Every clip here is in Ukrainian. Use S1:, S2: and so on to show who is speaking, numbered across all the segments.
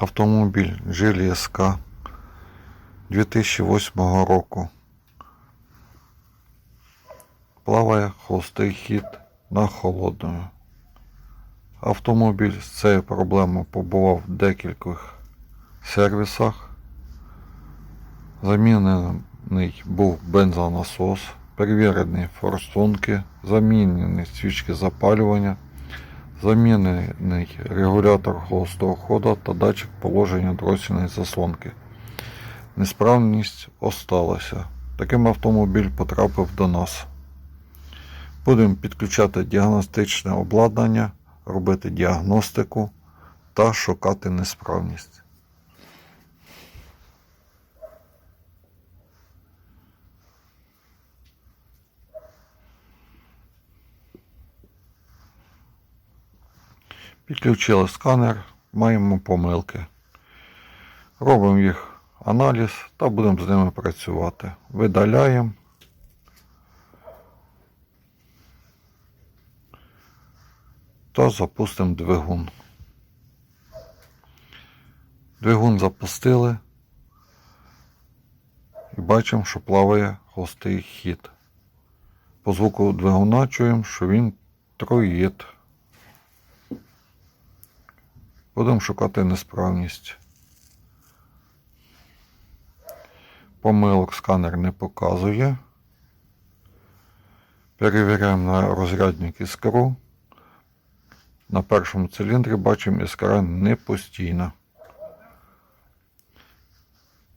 S1: Автомобіль Geely SK 2008 року. Плаває холостий хід на холодною. Автомобіль з цією проблемою побував в декількох сервісах. Замінений був бензонасос, перевірені форсунки, замінені свічки запалювання, замінений регулятор холостого хода та датчик положення дросільної заслонки. Несправність осталася. Таким автомобіль потрапив до нас. Будемо підключати діагностичне обладнання, робити діагностику та шукати несправність. Підключили сканер, маємо помилки. Робимо їх аналіз та будемо з ними працювати. Видаляємо. Та запустимо двигун. Двигун запустили і бачимо, що плаває холостий хід. По звуку двигуна чуємо, що він троїд. Будемо шукати несправність. Помилок сканер не показує. Перевіряємо на розрядник іскру. На першому циліндрі бачимо іскра не постійна.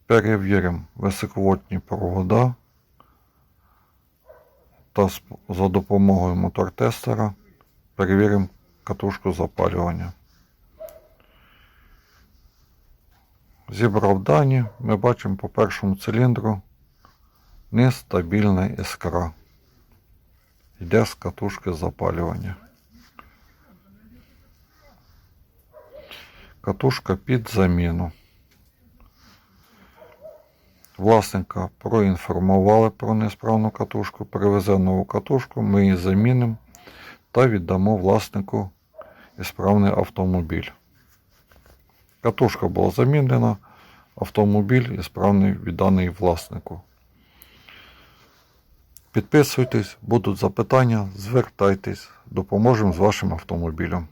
S1: Перевіримо високовольтні провода та за допомогою мотор-тестера перевіримо катушку запалювання. Зібрав дані, ми бачимо по першому циліндру нестабільна іскра. Йде з катушки запалювання. Катушка під заміну. Власника проінформували про несправну катушку, привезе нову катушку, ми її замінимо та віддамо власнику ісправний автомобіль. Катушка була замінена, автомобіль ісправний відданий власнику. Підписуйтесь, будуть запитання, звертайтесь, допоможемо з вашим автомобілем.